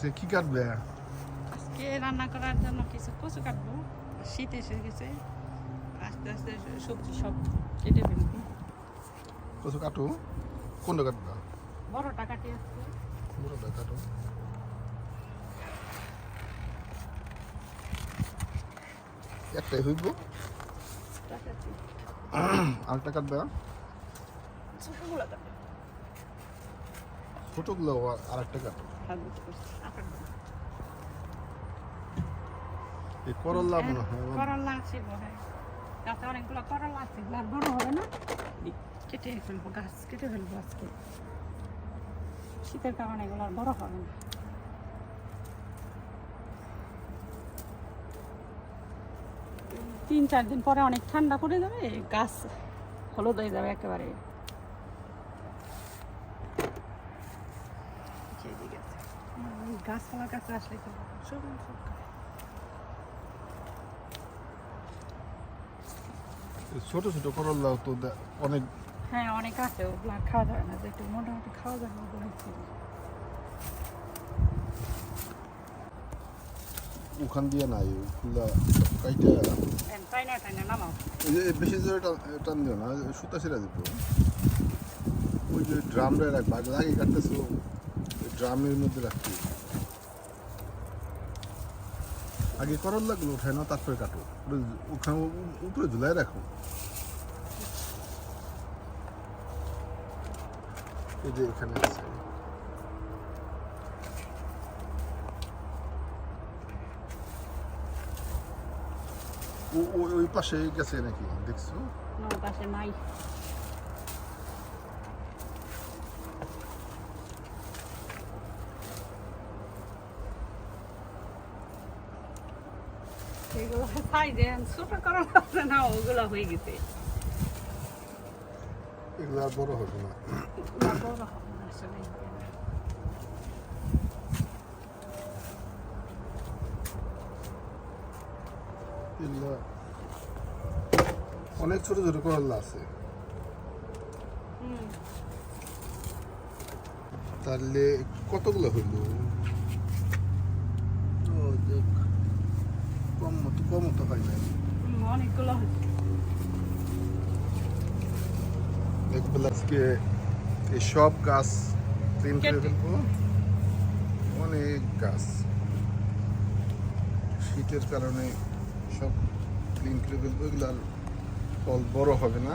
আচ্ছা কি কাটবে? আজকে রান্না করার জন্য কিছু কচু কাটবো। শীত এসে গেছে। আস্তে আস্তে সবজি সব কেটে ফেলব। কত কাটো? কোনটা কাটবা? বড়টা কাটি আজকে। বড়টা কাটো। একটাই হইব। আরেকটা কাটবে। ছোটগুলো কাটে ছোটগুলো আরেকটা কাটো এই করল্লা মনে হয়। করলা আছে বড় অনেকগুলো করলা আছে আর বড় হবে না? কেটে ফেলব গাছ কেটে ফেলব আজকে। শীতের কারণে এগুলো আর বড় হবে না। তিন চার দিন পরে অনেক ঠান্ডা পড়ে যাবে গাছ হলুদ হয়ে যাবে একেবারে। গাছপালার কাছে আসলে। এই ছোট ছোট করল্লাও তো অনেক হ্যাঁ অনেক আছে ওগুলো খাওয়া যাবে না যে একটু মোটামুটি খাওয়া যাবে ওগুলো ওখান দিয়ে নাই ওগুলা কাইটা তাই না না নামাও। বেশি জোরে টান- দিও না সুতা ছেড়ে দিব। ওই যে ড্রামটা রাখবা আগে আগে কাটতেছো ড্রামের মধ্যে রাখতে আগে করল্লাগুলো উঠায় না তারপরে কাটো। ওখানে উপরে ঝুলাই রাখো। এই যে এখানে আছে। ওই পাশে গেছে নাকি? দেখছ? পাশে নাই। এগুলো সাইজে ছোট করা আছে না ওগুলো হয়ে গেছে। এগুলো আর বড় হবে না। ওগুলো বড় হবে না আসলে। অনেক ছোট ছোট করল্লা আছে। হুম। তাহলে কতগুলো হইল? আজকে এই সব গাছ ক্লিন করে ফেলব। অনেক গাছ। শীতের কারণে সব ক্লিন করে ফেলব এগুলো আর ফল বড় হবে না।